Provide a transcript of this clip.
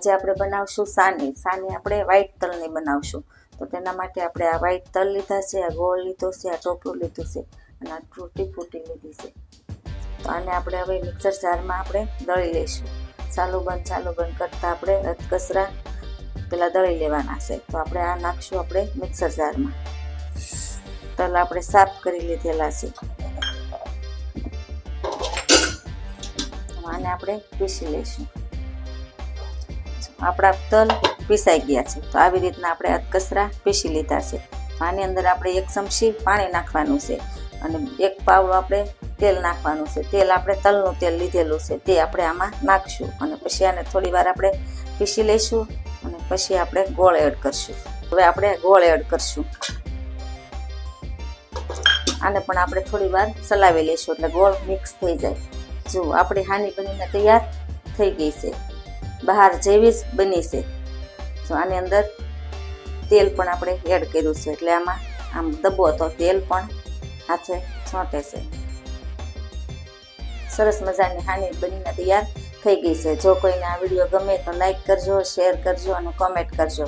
આજે આપણે બનાવશું સાની. સાની આપણે વ્હાઈટ તલની બનાવશું. તો તેના માટે આપણે આ વ્હાઈટ તલ લીધા છે, આ ગોળ લીધો છે, આ ચોપડું લીધું છે અને આ તૂટી ફૂટી લીધી છે. તો આને આપણે હવે મિક્સર જારમાં આપણે દળી લઈશું. ચાલુ બંધ ચાલુ બંધ કરતાં આપણે કચરા પેલા દળી લેવાના છે. તો આપણે આ નાખશું આપણે મિક્સર જારમાં. તલ આપણે સાફ કરી લીધેલા છે. આને આપણે પીસી લઈશું. આપણા તલ પીસાઈ ગયા છે. તો આવી રીતના આપણે અધકસરા પીસી લીધા છે. આની અંદર આપણે એક ચમચી પાણી નાખવાનું છે અને એક પાવડું આપણે તેલ નાખવાનું છે. તેલ આપણે તલનું તેલ લીધેલું છે. તે આપણે આમાં નાખશું અને પછી આને થોડી વાર આપણે પીસી લઈશું અને પછી આપણે ગોળ એડ કરશું. હવે આપણે ગોળ એડ કરશું. આને પણ આપણે થોડી વાર ચલાવી લઈશું એટલે ગોળ મિક્સ થઈ જાય. જો આપણી હાની બનીને તૈયાર થઈ ગઈ છે. બહાર જેવી જ બની છે. તો આની અંદર તેલ પણ આપણે એડ કર્યું છે, એટલે આમાં આમ દબો તો તેલ પણ હાથે છોંટે છે. સરસ મજાની હાની બનીને તૈયાર થઈ ગઈ છે. જો કોઈને આ વીડિયો ગમે તો લાઈક કરજો, શેર કરજો અને કોમેન્ટ કરજો.